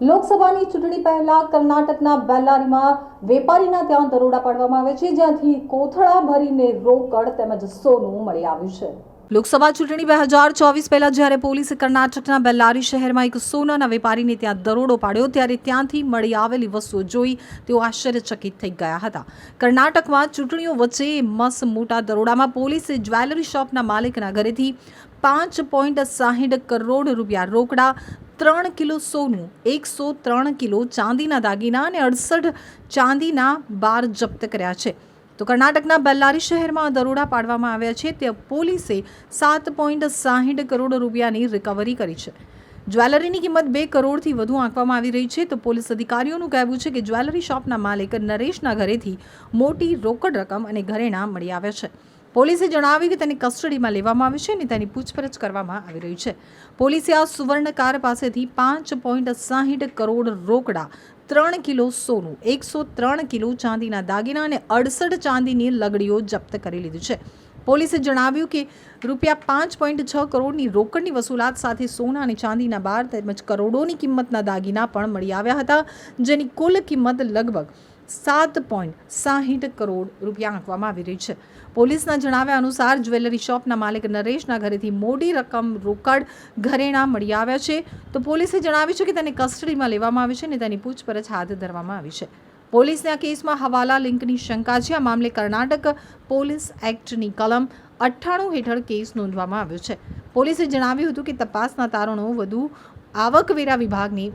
વિધાનસભાની ચૂંટણી પહેલા કર્ણાટકના બેલ્લારીમાં વેપારીના ત્યાં દરોડા પાડવામાં આવે છે, જ્યાંથી કોથળા ભરીને રોકડ તેમજ સોનું મળી આવ્યું છે. લોકસભા ચૂંટણી બે હજાર ચોવીસ પહેલા જ્યારે પોલીસે કર્ણાટકના બેલ્લારી શહેરમાં એક સોનાના વેપારીને ત્યાં દરોડો પાડ્યો, ત્યારે ત્યાંથી મળી આવેલી વસ્તુઓ જોઈ તેઓ આશ્ચર્યચકિત થઈ ગયા હતા. કર્ણાટકમાં ચૂંટણીઓ વચ્ચે મસ્ત મોટા દરોડામાં પોલીસે જ્વેલરી શોપના માલિકના ઘરેથી પાંચ પોઈન્ટ સાહીઠ કરોડ રૂપિયા રોકડા ત્રણ કિલો સોનું, એકસો ત્રણ કિલો ચાંદીના દાગીના અને અડસઠ ચાંદીના બાર જપ્ત કર્યા છે. તો કર્ણાટકના બેલ્લારી શહેરમાં દરોડા પાડવામાં આવ્યા છે. ત્યાં પોલીસે સાત પોઈન્ટ સાહીઠ કરોડ રૂપિયાની રિકવરી કરી છે. જ્વેલરીની કિંમત બે કરોડથી વધુ આંકવામાં આવી રહી છે. તો પોલીસ અધિકારીઓનું કહેવું છે કે જ્વેલરી શોપના માલિક નરેશના ઘરેથી મોટી રોકડ રકમ અને ઘરેણાં મળી આવ્યા છે. પોલીસે જણાવ્યું કે તેને કસ્ટડીમાં લેવામાં આવી છે અને તેની પૂછપરછ કરવામાં આવી રહી છે. પોલીસે આ સુવર્ણકાર પાસેથી પાંચ પોઈન્ટ સાહીઠ કરોડ રોકડા, ત્રણ કિલો સોનું, એકસો ત્રણ કિલો ચાંદીના દાગીના અને અડસઠ ચાંદીની લગડીઓ જપ્ત કરી લીધી છે. પોલીસે જણાવ્યું કે રૂપિયા પાંચ પોઈન્ટ છ કરોડની રોકડની વસૂલાત સાથે સોના અને ચાંદીના બાર તેમજ કરોડોની કિંમતના દાગીના પણ મળી આવ્યા હતા, જેની કુલ કિંમત લગભગ સાત પોઈન્ટ સાહીઠ કરોડ રૂપિયા આંકવામાં આવી રહી છે. પોલીસના જણાવ્યા અનુસાર જ્વેલરી શોપના માલિક નરેશના ઘરેથી મોટી રકમ રોકડ ઘરેણાં મળી આવ્યા છે. તો પોલીસે જણાવ્યું છે કે તેને કસ્ટડીમાં લેવામાં આવી છે અને તેની પૂછપરછ હાથ ધરવામાં આવી છે. પોલીસને આ કેસમાં હવાલા લિંકની શંકા છે. આ મામલે કર્ણાટક પોલીસ એક્ટની કલમ અઠ્ઠાણું હેઠળ કેસ નોંધવામાં આવ્યો છે. પોલીસે જણાવ્યું હતું કે તપાસના તારણો વધુ આવકવેરા વિભાગની